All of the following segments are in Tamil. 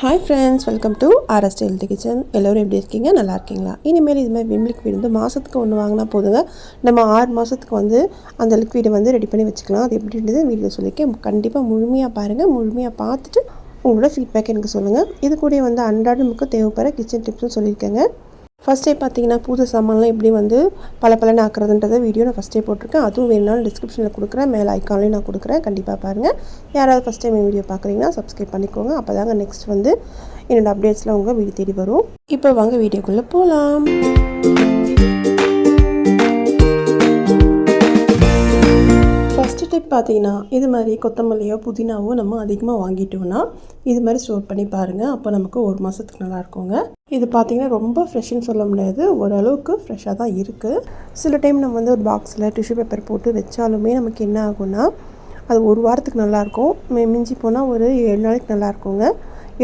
Hi friends welcome to RST health kitchen எல்லோரும் எப்படி இருக்கீங்க? நல்லா இருக்கீங்களா? இனிமேல் இது மாதிரி விம் லிக்விட் வந்து மாதத்துக்கு ஒன்று வாங்கினா போதுங்க. நம்ம ஆறு மாதத்துக்கு வந்து அந்த லிக்விடை வந்து ரெடி பண்ணி வச்சுக்கலாம். அது எப்படின்றது வீடியோ சொல்லியிருக்கேன். கண்டிப்பாக முழுமையாக பாருங்கள் முழுமையாக பார்த்துட்டு உங்களோட ஃபீட்பேக் எனக்கு சொல்லுங்கள் இது கூட வந்து அன்றாட நமக்கு தேவைப்படுற கிச்சன் டிப்ஸும் சொல்லியிருக்கேங்க. ஃபஸ்ட்டே பார்த்தீங்கன்னா பூஜை சாமான்லாம் எப்படி வந்து பல பலன் ஆக்குறதுன்றத வீடியோ நான் ஃபஸ்ட்டே போட்டிருக்கேன். அதுவும் வேணாலும் டிஸ்கிரிப்ஷனில் கொடுக்குறேன். மேலே ஐக்கான்லேயும் நான் கொடுக்குறேன். கண்டிப்பாக பாருங்கள் யாராவது ஃபஸ்ட் டைம் வீடியோ பார்க்குறீங்கன்னா சப்ஸ்கிரைப் பண்ணிக்கோங்க. அப்போ தாங்க நெக்ஸ்ட் வந்து என்னோடய அப்டேட்ஸில் உங்கள் வீடு தேடி வரும். இப்போ வாங்க வீடியோக்குள்ளே போகலாம் ஃபஸ்ட்டு பார்த்தீங்கன்னா இது மாதிரி கொத்தமல்லியோ புதினாவோ நம்ம அதிகமாக வாங்கிட்டோம்னா இது மாதிரி ஸ்டோர் பண்ணி பாருங்கள் அப்போ நமக்கு ஒரு மாதத்துக்கு நல்லா இருக்குங்க. இது பார்த்திங்கன்னா ரொம்ப ஃப்ரெஷ்ஷுன்னு சொல்ல முடியாது. ஓரளவுக்கு ஃப்ரெஷ்ஷாக தான் இருக்குது சில டைம் நம்ம வந்து ஒரு பாக்ஸில் டிஷ்யூ பேப்பர் போட்டு வச்சாலுமே நமக்கு என்ன ஆகும்னா அது ஒரு வாரத்துக்கு நல்லாயிருக்கும் மிஞ்சி போனால் ஒரு ஏழு நாளைக்கு நல்லா இருக்குங்க.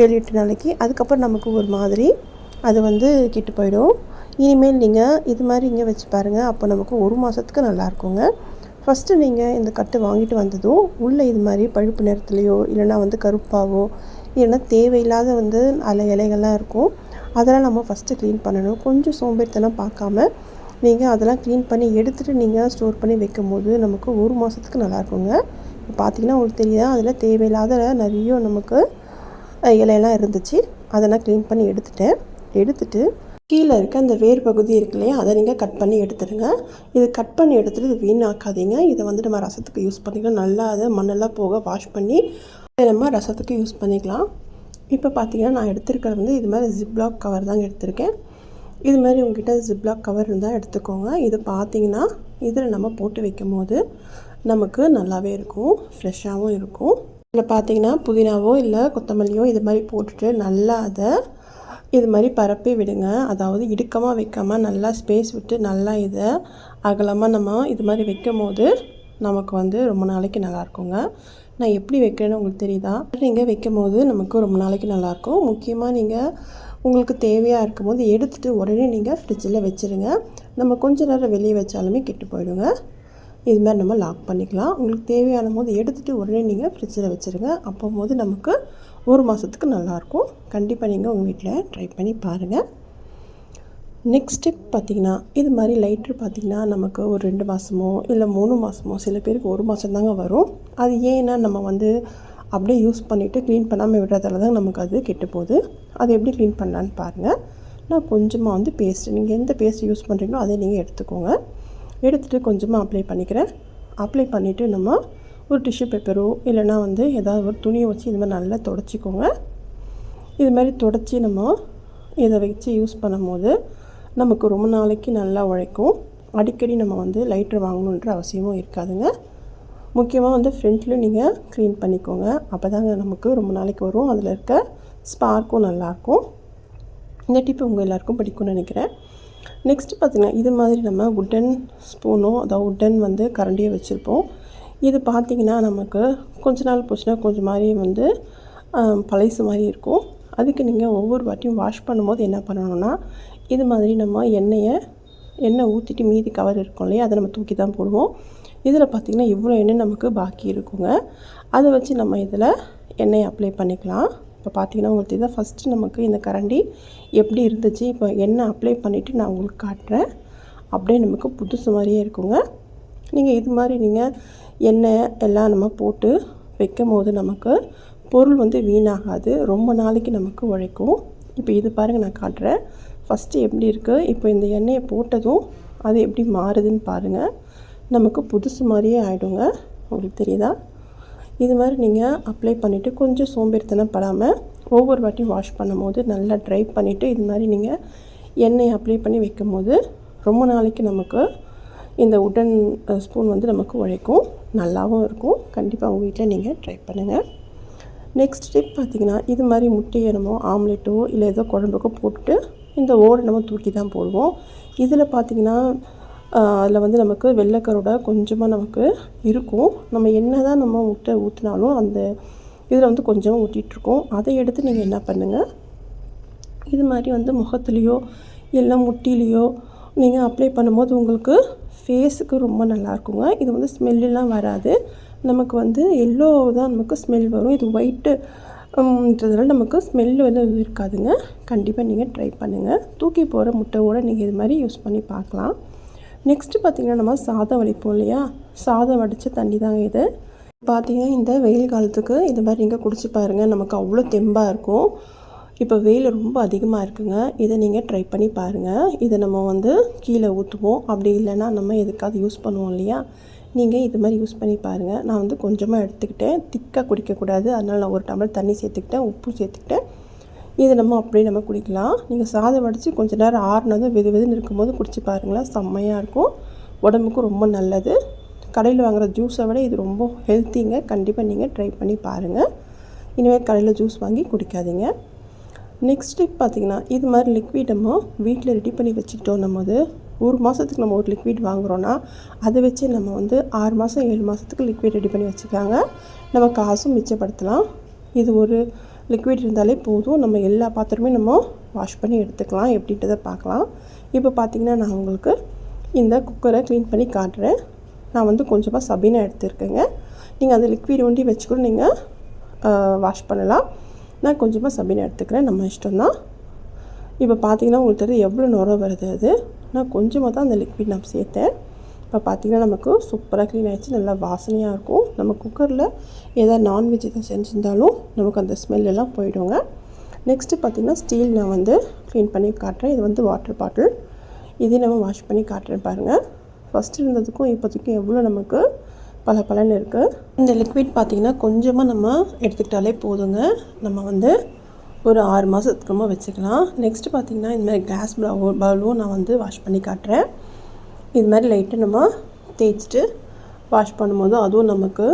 ஏழு எட்டு நாளைக்கு. அதுக்கப்புறம் நமக்கு ஒரு மாதிரி அது வந்து கெட்டு போயிடும். இனிமேல் நீங்கள் இது மாதிரி இங்கே வச்சு பாருங்கள் அப்போ நமக்கு ஒரு மாதத்துக்கு நல்லாயிருக்குங்க ஃபஸ்ட்டு நீங்கள் இந்த கட்டு வாங்கிட்டு வந்ததும் உள்ளே இது மாதிரி பழுப்பு நிறத்துலையோ இல்லைனா வந்து கருப்பாவோ இல்லைன்னா தேவையில்லாத வந்து அலை இலைகள்லாம் இருக்கும். அதெல்லாம் நம்ம ஃபஸ்ட்டு க்ளீன் பண்ணணும். கொஞ்சம் சோம்பேறித்தனம் பார்க்காம நீங்கள் அதெல்லாம் க்ளீன் பண்ணி எடுத்துகிட்டு நீங்கள் ஸ்டோர் பண்ணி வைக்கும் போது நமக்கு ஒரு மாதத்துக்கு நல்லாயிருக்குங்க இப்போ பார்த்தீங்கன்னா உங்களுக்கு தெரியுதா அதில் தேவையில்லாத நிறைய நமக்கு இலையெல்லாம் இருந்துச்சு. அதெல்லாம் க்ளீன் பண்ணி எடுத்துட்டேன். எடுத்துகிட்டு கீழே இருக்க அந்த வேர் பகுதி இருக்கு இல்லையா அதை நீங்கள் கட் பண்ணி எடுத்துடுங்க. இது கட் பண்ணி எடுத்துகிட்டு இது வீணாக்காதீங்க. இதை வந்து நம்ம ரசத்துக்கு யூஸ் பண்ணிக்கலாம். நல்லா அதை மண்ணெல்லாம் போக வாஷ் பண்ணி அதை நம்ம ரசத்துக்கு யூஸ் பண்ணிக்கலாம். இப்போ பார்த்தீங்கன்னா நான் எடுத்திருக்கிறது வந்து இது மாதிரி ஜிப்லாக் கவர் தாங்க எடுத்திருக்கேன். இது மாதிரி உங்ககிட்ட ஜிப்லாக் கவர் இருந்தால் எடுத்துக்கோங்க. இது பார்த்தீங்கன்னா இதில் நம்ம போட்டு வைக்கும் போது நமக்கு நல்லாவே இருக்கும். ஃப்ரெஷ்ஷாகவும் இருக்கும். இதில் பார்த்தீங்கன்னா புதினாவோ இல்லை கொத்தமல்லியோ இது மாதிரி போட்டுட்டு நல்லா அதை இது மாதிரி பரப்பி விடுங்க. அதாவது இடுக்கமாக வைக்காமல் நல்லா ஸ்பேஸ் விட்டு நல்லா இதை அகலமாக நம்ம இது மாதிரி வைக்கும் போது நமக்கு வந்து ரொம்ப நாளைக்கு நல்லாயிருக்குங்க நான் எப்படி வைக்கிறேன்னு உங்களுக்கு தெரியுதா? நீங்கள் வைக்கும் போது நமக்கு ரொம்ப நாளைக்கு நல்லாயிருக்கும் முக்கியமாக நீங்கள் உங்களுக்கு தேவையாக இருக்கும் போது எடுத்துகிட்டு உடனே நீங்கள் ஃப்ரிட்ஜில் வச்சுருங்க. நம்ம கொஞ்ச நேரம் வெளியே வச்சாலுமே கெட்டு போயிடுங்க. இது மாதிரி நம்ம லாக் பண்ணிக்கலாம். உங்களுக்கு தேவையான போது எடுத்துகிட்டு உடனே நீங்கள் ஃப்ரிட்ஜில் வச்சுருங்க. அப்போ போது நமக்கு ஒரு மாதத்துக்கு நல்லாயிருக்கும் கண்டிப்பாக நீங்கள் உங்கள் வீட்டில் ட்ரை பண்ணி பாருங்கள் நெக்ஸ்ட் ஸ்டெப் பார்த்திங்கன்னா இது மாதிரி லைட்ரு பார்த்திங்கன்னா நமக்கு ஒரு ரெண்டு மாதமோ இல்லை மூணு மாதமோ சில பேருக்கு ஒரு மாதம் தாங்க வரும். அது ஏன்னா நம்ம வந்து அப்படியே யூஸ் பண்ணிவிட்டு க்ளீன் பண்ணாமல் விடுறதால தான் நமக்கு அது கெட்டு போகுது. அது எப்படி க்ளீன் பண்ணலான்னு பாருங்கள் நான் கொஞ்சமாக வந்து பேஸ்ட்டு நீங்கள் எந்த பேஸ்ட் யூஸ் பண்ணுறீங்களோ அதை நீங்கள் எடுத்துக்கோங்க. எடுத்துகிட்டு கொஞ்சமாக அப்ளை பண்ணிக்கிறேன். அப்ளை பண்ணிவிட்டு நம்ம ஒரு டிஷ்யூ பேப்பரோ இல்லைனா வந்து ஏதாவது ஒரு துணியை வச்சு இது மாதிரி நல்லா தொடச்சிக்கோங்க. இது மாதிரி தொடச்சி நம்ம இதை வச்சு யூஸ் பண்ணும்போது நமக்கு ரொம்ப நாளைக்கு நல்லா உழைக்கும். அடிக்கடி நம்ம வந்து லைட்டர் வாங்கணுன்ற அவசியமும் இருக்காதுங்க. முக்கியமாக வந்து ஃப்ரண்ட்லையும் நீங்கள் க்ளீன் பண்ணிக்கோங்க. அப்போ தாங்க நமக்கு ரொம்ப நாளைக்கு வரும். அதில் இருக்க ஸ்பார்க்கும் நல்லாயிருக்கும் இந்த டிப்பு உங்கள் எல்லாேருக்கும் பிடிக்கும்னு நினைக்கிறேன். நெக்ஸ்ட்டு பார்த்திங்கன்னா இது மாதிரி நம்ம உட்டன் ஸ்பூனோ அதாவது உட்டன் வந்து கரண்டியோ வச்சுருப்போம். இது பார்த்திங்கன்னா நமக்கு கொஞ்ச நாள் போச்சுன்னா கொஞ்சம் மாதிரி வந்து பழைசு மாதிரி இருக்கும். அதுக்கு நீங்கள் ஒவ்வொரு வாட்டியும் வாஷ் பண்ணும்போது என்ன பண்ணணும்னா இது மாதிரி நம்ம எண்ணெயை எண்ணெய் ஊற்றிட்டு மீதி கவர் இருக்கும் இல்லையா அதை நம்ம தூக்கி தான் போடுவோம். இதில் பார்த்திங்கன்னா இவ்வளோ எண்ணெய் நமக்கு பாக்கி இருக்குங்க. அதை வச்சு நம்ம இதில் எண்ணெயை அப்ளை பண்ணிக்கலாம். இப்போ பார்த்தீங்கன்னா உங்களுக்கு இதை ஃபஸ்ட்டு நமக்கு இந்த கரண்டி எப்படி இருந்துச்சு இப்போ எண்ணெய் அப்ளை பண்ணிவிட்டு நான் உங்களுக்கு காட்டுறேன். அப்படியே நமக்கு புதுசு மாதிரியே இருக்குங்க. நீங்கள் இது மாதிரி நீங்கள் எண்ணெய் எல்லாம் நம்ம போட்டு வைக்கும் போது நமக்கு பொருள் வந்து வீணாகாது. ரொம்ப நாளைக்கு நமக்கு உழைக்கும். இப்போ இது பாருங்கள் நான் காட்டுறேன். ஃபஸ்ட்டு எப்படி இருக்குது இப்போ இந்த எண்ணெயை போட்டதும் அது எப்படி மாறுதுன்னு பாருங்கள் நமக்கு புதுசு மாதிரியே ஆகிடுங்க உங்களுக்கு தெரியுதா? இது மாதிரி நீங்கள் அப்ளை பண்ணிவிட்டு கொஞ்சம் சோம்பேறித்தனம் படாமல் ஒவ்வொரு வாட்டியும் வாஷ் பண்ணும்போது நல்லா ட்ரை பண்ணிவிட்டு இது மாதிரி நீங்கள் எண்ணெய் அப்ளை பண்ணி வைக்கும் போது ரொம்ப நாளைக்கு நமக்கு இந்த உடன் ஸ்பூன் வந்து நமக்கு உழைக்கும். நல்லாவும் இருக்கும். கண்டிப்பாக உங்கள் வீட்டில் நீங்கள் ட்ரை பண்ணுங்கள் நெக்ஸ்ட் ஸ்டெப் பார்த்திங்கன்னா இது மாதிரி முட்டையை நம்ம ஆம்லேட்டோ இல்லை ஏதோ குழம்புக்கோ போட்டுட்டு இந்த ஓடை நம்ம தூக்கி தான் போடுவோம். இதில் பார்த்திங்கன்னா அதில் வந்து நமக்கு வெள்ளைக்கரோட கொஞ்சமாக நமக்கு இருக்கும். நம்ம என்ன தான் நம்ம முட்டை ஊற்றினாலும் அந்த இதில் வந்து கொஞ்சமாக ஊட்டிகிட்ருக்கோம் அதை எடுத்து நீங்கள் என்ன பண்ணுங்கள் இது மாதிரி வந்து முகத்துலேயோ இல்லை முட்டிலேயோ நீங்கள் அப்ளை பண்ணும்போது உங்களுக்கு ஃபேஸுக்கு ரொம்ப நல்லாயிருக்குங்க இது வந்து ஸ்மெல்லாம் வராது. நமக்கு வந்து எல்லோ தான் நமக்கு ஸ்மெல் வரும். இது ஒயிட்டுன்றதுனால நமக்கு ஸ்மெல் வந்து எதுவும் இருக்காதுங்க. கண்டிப்பாக நீங்கள் ட்ரை பண்ணுங்கள் தூக்கி போகிற முட்டையோட நீங்கள் இது மாதிரி யூஸ் பண்ணி பார்க்கலாம். நெக்ஸ்ட்டு பார்த்திங்கன்னா நம்ம சாதம் வடிப்போம் இல்லையா? சாதம் வடித்த தண்ணி தாங்க இது. பார்த்தீங்கன்னா இந்த வெயில் காலத்துக்கு இது மாதிரி நீங்கள் குடிச்சு பாருங்கள் நமக்கு அவ்வளோ தெம்பாக இருக்கும். இப்போ வெயில் ரொம்ப அதிகமாக இருக்குங்க. இதை நீங்கள் ட்ரை பண்ணி பாருங்கள் இதை நம்ம வந்து கீழே ஊற்றுவோம் அப்படி இல்லைன்னா நம்ம எதுக்காவது யூஸ் பண்ணுவோம் இல்லையா? நீங்கள் இது மாதிரி யூஸ் பண்ணி பாருங்கள் நான் வந்து கொஞ்சமாக எடுத்துக்கிட்டேன். திக்காக குடிக்கக்கூடாது. அதனால் நான் ஒரு டம்ளர் தண்ணி சேர்த்துக்கிட்டேன். உப்பு சேர்த்துக்கிட்டேன். இதை நம்ம அப்படியே நம்ம குடிக்கலாம். நீங்கள் சாதம் வடித்து கொஞ்சம் நேரம் ஆறுனதும் வெது வெதுன்னு இருக்கும்போது குடிச்சு பாருங்களேன். செம்மையாக இருக்கும். உடம்புக்கும் ரொம்ப நல்லது. கடையில் வாங்குகிற ஜூஸை விட இது ரொம்ப ஹெல்த்திங்க கண்டிப்பாக நீங்கள் ட்ரை பண்ணி பாருங்கள் இனிமேல் கடையில் ஜூஸ் வாங்கி குடிக்காதீங்க. நெக்ஸ்ட் டிப் பார்த்திங்கன்னா இது மாதிரி லிக்விட் நம்ம வீட்டில் ரெடி பண்ணி வச்சுக்கிட்டோம். நம்ம அது ஒரு மாதத்துக்கு நம்ம ஒரு லிக்விட் வாங்குகிறோன்னா அதை வச்சு நம்ம வந்து ஆறு மாதம் ஏழு மாதத்துக்கு லிக்விட் ரெடி பண்ணி வச்சுக்கலாங்க. நம்ம காசும் மிச்சப்படுத்தலாம். இது ஒரு லிக்விட் இருந்தாலே போதும். நம்ம எல்லா பாத்திரமே நம்ம வாஷ் பண்ணி எடுத்துக்கலாம். எப்படின்றத பார்க்கலாம். இப்போ பார்த்திங்கன்னா நான் உங்களுக்கு இந்த குக்கரை க்ளீன் பண்ணி காட்டுறேன். நான் வந்து கொஞ்சமாக சபீனா எடுத்துருக்கேங்க. நீங்கள் அதை லிக்விட் ஒண்டி வச்சு கூட நீங்கள் வாஷ் பண்ணலாம். நான் கொஞ்சமாக சபீனா எடுத்துக்கிறேன். நம்ம இஷ்டம் தான் இப்போ பார்த்தீங்கன்னா உங்களுக்கு தெரியும் எவ்வளோ நுரம் வருது அது. நான் கொஞ்சமாக தான் அந்த லிக்விட் நான் சேர்த்தேன். இப்போ பார்த்திங்கன்னா நமக்கு சூப்பராக க்ளீன் ஆகிடுச்சு நல்லா வாசனையாக இருக்கும். நம்ம குக்கரில் எதாவது நான்வெஜ் எதாவது செஞ்சுருந்தாலும் நமக்கு அந்த ஸ்மெல் எல்லாம் போயிடுங்க. நெக்ஸ்ட்டு பார்த்திங்கன்னா ஸ்டீல் நான் வந்து க்ளீன் பண்ணி காட்டுறேன். இது வந்து வாட்டர் பாட்டில் இதையும் நம்ம வாஷ் பண்ணி காட்டுறேன் பாருங்கள் ஃபஸ்ட்டு இருந்ததுக்கும் இப்போதைக்கும் எவ்வளோ நமக்கு பல பலன் இருக்குது இந்த லிக்விட் பார்த்திங்கன்னா கொஞ்சமாக நம்ம எடுத்துக்கிட்டாலே போதுங்க. நம்ம வந்து ஒரு ஆறு மாதத்துக்குமா வச்சுக்கலாம். நெக்ஸ்ட்டு பார்த்திங்கன்னா இந்த மாதிரி கிளாஸ் பவுலும் நான் வந்து வாஷ் பண்ணி காட்டுறேன். இது மாதிரி லைட்டாக நம்ம தேய்ச்சிட்டு வாஷ் பண்ணும்போது அதுவும் நமக்கு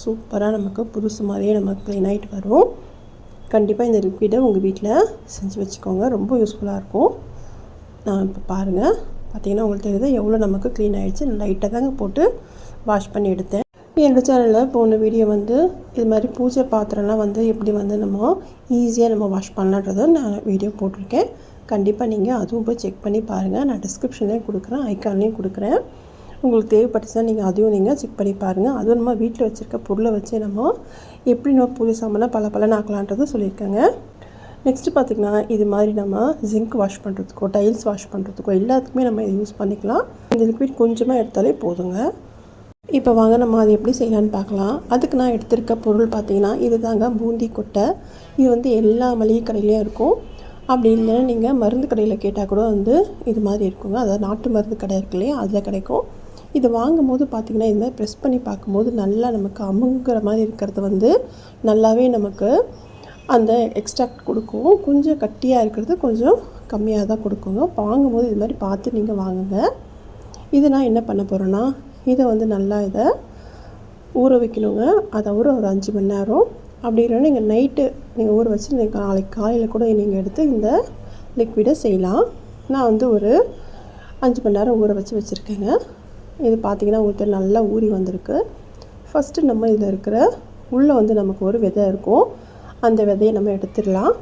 சூப்பராக நமக்கு புதுசு மாதிரியே நமக்கு க்ளீன் ஆகிட்டு வரும். கண்டிப்பாக இந்த லிக்விடை உங்கள் வீட்டில் செஞ்சு வச்சுக்கோங்க. ரொம்ப யூஸ்ஃபுல்லாக இருக்கும். நான் இப்போ பாருங்கள் பார்த்தீங்கன்னா உங்களுக்கு தெரியுது எவ்வளோ நமக்கு க்ளீன் ஆகிடுச்சு லைட்டாக தாங்க போட்டு வாஷ் பண்ணி எடுத்தேன். என்னோடய சேனலில் போன வீடியோ வந்து இது மாதிரி பூஜை பாத்திரம்லாம் வந்து எப்படி வந்து நம்ம ஈஸியாக நம்ம வாஷ் பண்ணலான்றதை நான் வீடியோ போட்டிருக்கேன். கண்டிப்பாக நீங்கள் அதுவும் போய் செக் பண்ணி பாருங்கள் நான் டிஸ்கிரிப்ஷன்லேயும் கொடுக்குறேன் ஐக்கான்லேயும் கொடுக்குறேன். உங்களுக்கு தேவைப்பட்டுச்சுன்னா நீங்கள் அதையும் நீங்கள் செக் பண்ணி பாருங்கள் அதுவும் நம்ம வீட்டில் வச்சுருக்க பொருளை வச்சு நம்ம எப்படி நம்ம பூஜை சாமானை பல பல நாக்கலான்றதை நெக்ஸ்ட்டு பார்த்திங்கன்னா இது மாதிரி நம்ம ஜிங்க் வாஷ் பண்ணுறதுக்கோ டைல்ஸ் வாஷ் பண்ணுறதுக்கோ எல்லாத்துக்குமே நம்ம இதை யூஸ் பண்ணிக்கலாம். இந்த லிக்விட் கொஞ்சமாக எடுத்தாலே போதுங்க. இப்போ வாங்க நம்ம அதை எப்படி செய்யலான்னு பார்க்கலாம். அதுக்கு நான் எடுத்திருக்க பொருள் பார்த்திங்கன்னா இது தாங்க பூந்தி கொட்டை. இது வந்து எல்லா மளிகை கடையிலையும் இருக்கும். அப்படி இல்லைன்னா நீங்கள் மருந்து கடையில் கேட்டால் கூட வந்து இது மாதிரி இருக்குங்க. அதாவது நாட்டு மருந்து கடை இருக்கு இல்லையா? அதில் கிடைக்கும். இது வாங்கும் போது பார்த்திங்கன்னா இது மாதிரி ப்ரெஸ் பண்ணி பார்க்கும்போது நல்லா நமக்கு அமுங்கிற மாதிரி இருக்கிறது வந்து நல்லாவே நமக்கு அந்த எக்ஸ்ட்ராக்ட் கொடுக்கும். கொஞ்சம் கட்டியாக இருக்கிறது கொஞ்சம் கம்மியாக தான் கொடுக்குங்க. வாங்கும்போது இது மாதிரி பார்த்து நீங்கள் வாங்குங்க. இது நான் என்ன பண்ண போகிறேன்னா இதை வந்து நல்லா இதை ஊற வைக்கணுங்க. அதை ஊற ஒரு அஞ்சு மணி நேரம் அப்படி இல்லைன்னா நீங்கள் நைட்டு நீங்கள் ஊற வச்சு நீங்கள் நாளைக்கு காலையில் கூட நீங்கள் எடுத்து இந்த லிக்விடை செய்யலாம். நான் வந்து ஒரு அஞ்சு மணி நேரம் ஊற வச்சு வச்சுருக்கேங்க. இது பார்த்திங்கன்னா உங்களுக்கு நல்லா ஊறி வந்திருக்கு. ஃபஸ்ட்டு நம்ம இதில் இருக்கிற உள்ளே வந்து நமக்கு ஒரு விதை இருக்கும். அந்த விதையை நம்ம எடுத்துடலாம்.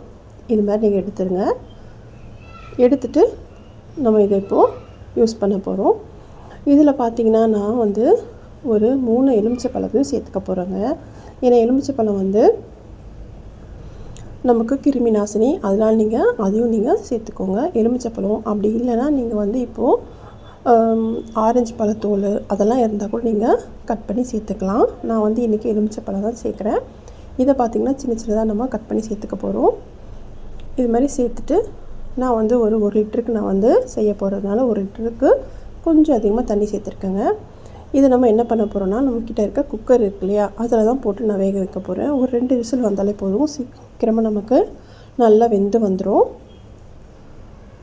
இது மாதிரி நீங்கள் எடுத்துருங்க எடுத்துட்டு நம்ம இதை இப்போது யூஸ் பண்ண போகிறோம் இதில் பார்த்திங்கன்னா நான் வந்து ஒரு மூணு எலுமிச்சை பழத்தையும் சேர்த்துக்க போகிறேங்க ஏன்னா எலுமிச்சை பழம் வந்து நமக்கு கிருமி நாசினி அதனால் நீங்கள் அதையும் நீங்கள் சேர்த்துக்கோங்க. எலுமிச்சை பழம் அப்படி இல்லைன்னா நீங்கள் வந்து இப்போது ஆரஞ்சு பழத்தோல் அதெல்லாம் இருந்தால் கூட நீங்கள் கட் பண்ணி சேர்த்துக்கலாம். நான் வந்து இன்றைக்கி எலுமிச்சை பழம் தான் சேர்க்குறேன். இதை பார்த்திங்கன்னா சின்ன சின்னதாக நம்ம கட் பண்ணி சேர்த்துக்க போகிறோம் இது மாதிரி சேர்த்துட்டு நான் வந்து ஒரு ஒரு லிட்டருக்கு நான் வந்து செய்ய போகிறதுனால ஒரு லிட்டருக்கு கொஞ்சம் அதிகமாக தண்ணி சேர்த்துருக்கேங்க. இதை நம்ம என்ன பண்ண போகிறோம்னா நம்மக்கிட்ட இருக்க குக்கர் இருக்கு இல்லையா அதில் தான் போட்டு நான் வேக வைக்க போகிறேன் ஒரு ரெண்டு விசில் வந்தாலே போதும். சீக்கிரமாக நமக்கு நல்லா வெந்து வந்துடும்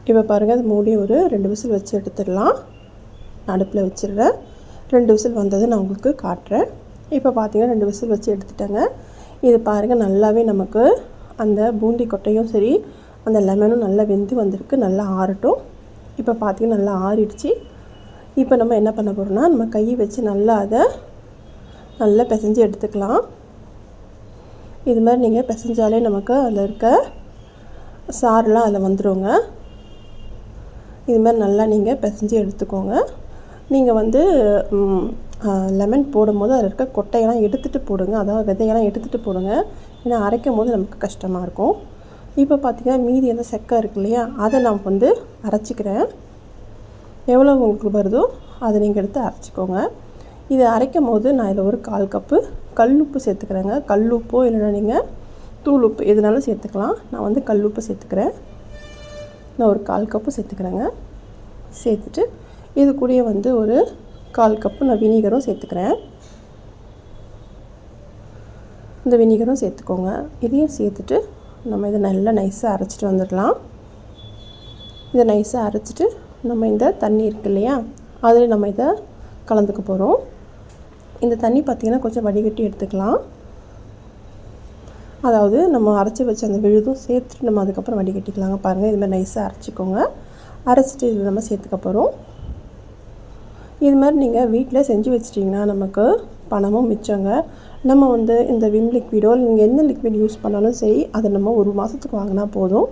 இப்போ பாருங்கள் அது மூடி ஒரு ரெண்டு விசில் வச்சு எடுத்துடலாம். அடுப்பில் வச்சிடுறேன் ரெண்டு விசில் வந்தது நான் உங்களுக்கு காட்டுறேன். இப்போ பார்த்தீங்கன்னா ரெண்டு விசில் வச்சு எடுத்துட்டேங்க. இது பாருங்கள் நல்லாவே நமக்கு அந்த பூந்தி கொட்டையும் சரி அந்த லெமனும் நல்லா வெந்து வந்திருக்கு நல்லா ஆறட்டும். இப்போ பார்த்திங்கன்னா நல்லா ஆறிடுச்சு. இப்போ நம்ம என்ன பண்ண போகிறோம்னா நம்ம கையை வச்சு நல்லா அதை நல்லா பிசைஞ்சு எடுத்துக்கலாம். இது மாதிரி நீங்கள் பிசைஞ்சாலே நமக்கு அதில் இருக்க சாரெலாம் அதில் வந்துடுங்க இது மாதிரி நல்லா நீங்கள் பிசைஞ்சு எடுத்துக்கோங்க. நீங்கள் வந்து லெமன் போடும்போது அதில் இருக்க கொட்டையெல்லாம் எடுத்துகிட்டு போடுங்க. அதாவது விதையெல்லாம் எடுத்துகிட்டு போடுங்க. ஏன்னா அரைக்கும் போது நமக்கு கஷ்டமாக இருக்கும். இப்போ பார்த்திங்கன்னா மீதி அந்த செக்கை இருக்கு இல்லையா? அதை நான் வந்து அரைச்சிக்கிறேன். எவ்வளோ உங்களுக்கு வருதோ அதை நீங்கள் எடுத்து அரைச்சிக்கோங்க. இதை அரைக்கும் போது நான் இதில் ஒரு கால் கப்பு கல்லுப்பு சேர்த்துக்கிறேங்க. கல்லுப்போ இல்லைன்னா நீங்கள் தூள் உப்பு எதுனாலும் சேர்த்துக்கலாம். நான் வந்து கல்லுப்பு சேர்த்துக்கிறேன். நான் ஒரு கால் கப்பு சேர்த்துக்கிறேங்க. சேர்த்துட்டு இது கூடயே வந்து ஒரு கால் கப்பு நான் வினிகரும் சேர்த்துக்கிறேன். இந்த வினிகரும் சேர்த்துக்கோங்க. இதையும் சேர்த்துட்டு நம்ம இதை நல்லா நைஸாக அரைச்சிட்டு வந்துடலாம். இதை நைஸாக அரைச்சிட்டு நம்ம இந்த தண்ணி இருக்கு இல்லையா? அதில் நம்ம இதை கலந்துக்க போகிறோம் இந்த தண்ணி பார்த்திங்கன்னா கொஞ்சம் வடிகட்டி எடுத்துக்கலாம். அதாவது நம்ம அரைச்சி வச்ச அந்த விழுதும் சேர்த்துட்டு நம்ம அதுக்கப்புறம் வடிகட்டிக்கலாங்க. பாருங்கள் இது மாதிரி நைஸாக அரைச்சிக்கோங்க. அரைச்சிட்டு இதில் நம்ம சேர்த்துக்க போகிறோம் இது மாதிரி நீங்கள் வீட்டில் செஞ்சு வச்சிட்டிங்கன்னா நமக்கு பணமும் மிச்சங்க. நம்ம வந்து இந்த விம் லிக்விடோ நீங்கள் எந்த லிக்விட் யூஸ் பண்ணாலும் சரி அதை நம்ம ஒரு மாதத்துக்கு வாங்கினா போதும்.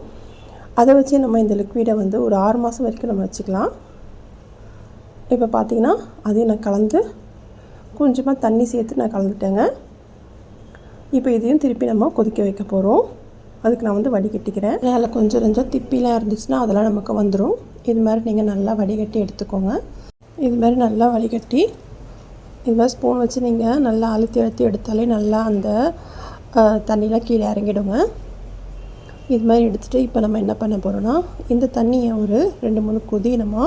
அதை வச்சு நம்ம இந்த லிக்விடை வந்து ஒரு ஆறு மாதம் வரைக்கும் நம்ம வச்சுக்கலாம். இப்போ பார்த்தீங்கன்னா அதையும் நான் கலந்து கொஞ்சமாக தண்ணி சேர்த்து நான் கலந்துட்டேங்க. இப்போ இதையும் திருப்பி நம்ம கொதிக்க வைக்க போகிறோம் அதுக்கு நான் வந்து வடிகட்டிக்கிறேன் அதில் கொஞ்சம் கொஞ்சம் திப்பிலாம் இருந்துச்சுன்னா அதெல்லாம் நமக்கு வந்துடும் இது மாதிரி நீங்கள் நல்லா வடிகட்டி எடுத்துக்கோங்க. இது மாதிரி நல்லா வடிகட்டி இது மாதிரி ஸ்பூன் வச்சு நீங்கள் நல்லா அழுத்தி அழுத்தி எடுத்தாலே நல்லா அந்த தண்ணியெலாம் கீழே இறங்கிடுங்க. இது மாதிரி எடுத்துகிட்டு இப்போ நம்ம என்ன பண்ண போகிறோன்னா இந்த தண்ணியை ஒரு ரெண்டு மூணு கொதி நம்ம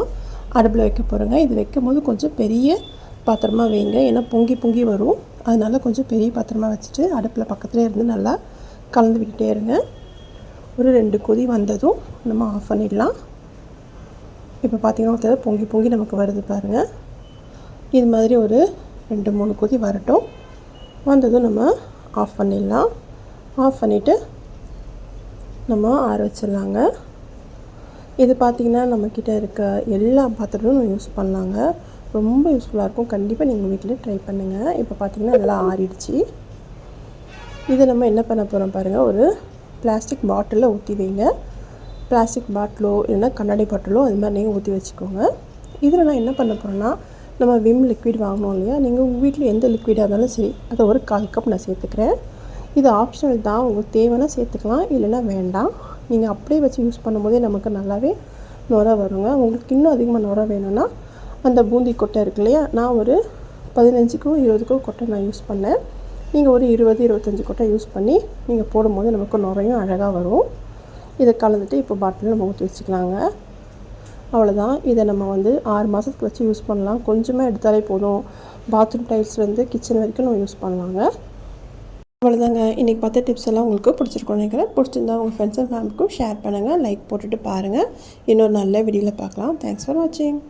அடுப்பில் வைக்க போகிறோங்க இது வைக்கும் போது கொஞ்சம் பெரிய பாத்திரமா வைங்க. ஏன்னா பொங்கி பொங்கி வரும். அதனால் கொஞ்சம் பெரிய பாத்திரமா வச்சுட்டு அடுப்பில் பக்கத்துலேயே இருந்து நல்லா கலந்து விட்டுட்டே இருங்க. ஒரு ரெண்டு கொதி வந்ததும் நம்ம ஆஃப் பண்ணிடலாம். இப்போ பார்த்திங்கன்னா பொங்கி பொங்கி நமக்கு வருது பாருங்கள் இது மாதிரி ஒரு ரெண்டு மூணு கொதி வரட்டும். வந்ததும் நம்ம ஆஃப் பண்ணிடலாம். ஆஃப் பண்ணிவிட்டு நம்ம ஆற வச்சிடலாங்க. இது பார்த்திங்கன்னா நம்மக்கிட்ட இருக்க எல்லா பாத்திரமும் யூஸ் பண்ணலாங்க. ரொம்ப யூஸ்ஃபுல்லாக இருக்கும். கண்டிப்பாக நீங்கள் வீட்டில் ட்ரை பண்ணுங்கள் இப்போ பார்த்திங்கன்னா நல்லா ஆறிடுச்சு. இதை நம்ம என்ன பண்ண போகிறோம் பாருங்கள் ஒரு பிளாஸ்டிக் பாட்டிலில் ஊற்றி வைங்க. பிளாஸ்டிக் பாட்டிலோ இல்லைன்னா கண்ணாடி பாட்டிலோ அது மாதிரி நீங்கள் ஊற்றி வச்சுக்கோங்க. இதில் நான் என்ன பண்ண போகிறேன்னா நம்ம விம் லிக்விட் வாங்கினோம் இல்லையா? நீங்கள் உங்கள் வீட்டில் எந்த லிக்விடாக இருந்தாலும் சரி அதை ஒரு கால் கப் நான் சேர்த்துக்கிறேன். இது ஆப்ஷனல் தான். உங்களுக்கு தேவைன்னா சேர்த்துக்கலாம் இல்லைன்னா வேண்டாம். நீங்கள் அப்படியே வச்சு யூஸ் பண்ணும்போதே நமக்கு நல்லாவே நுர வருங்க. உங்களுக்கு இன்னும் அதிகமாக நுர வேணும்னா அந்த பூந்தி கொட்டை இருக்கு இல்லையா? நான் ஒரு பதினஞ்சுக்கும் இருபதுக்கும் கொட்டை நான் யூஸ் பண்ணேன். நீங்கள் ஒரு இருபது இருபத்தஞ்சி கொட்டை யூஸ் பண்ணி நீங்கள் போடும்போது நமக்கு நுரையும் அழகாக வரும். இதை கலந்துட்டு இப்போ பாட்டிலில் நம்ம ஊற்றி வச்சுக்கலாங்க. அவ்வளோதான் இதை நம்ம வந்து ஆறு மாதத்துக்கு வச்சு யூஸ் பண்ணலாம். கொஞ்சமாக எடுத்தாலே போதும். பாத்ரூம் டைல்ஸ்லேருந்து கிச்சன் வரைக்கும் நம்ம யூஸ் பண்ணலாங்க. அவ்வளோதாங்க இன்றைக்கி பார்த்த டிப்ஸ் எல்லாம் உங்களுக்கு பிடிச்சிருக்கோம் நினைக்கிறேன். பிடிச்சிருந்தா உங்கள் ஃப்ரெண்ட்ஸ் அண்ட் ஃபேமிலிக்கும் ஷேர் பண்ணுங்கள் லைக் போட்டுட்டு பாருங்கள் இன்னொரு நல்ல வீடியோவில் பார்க்கலாம். தேங்க்ஸ் ஃபார் வாட்சிங்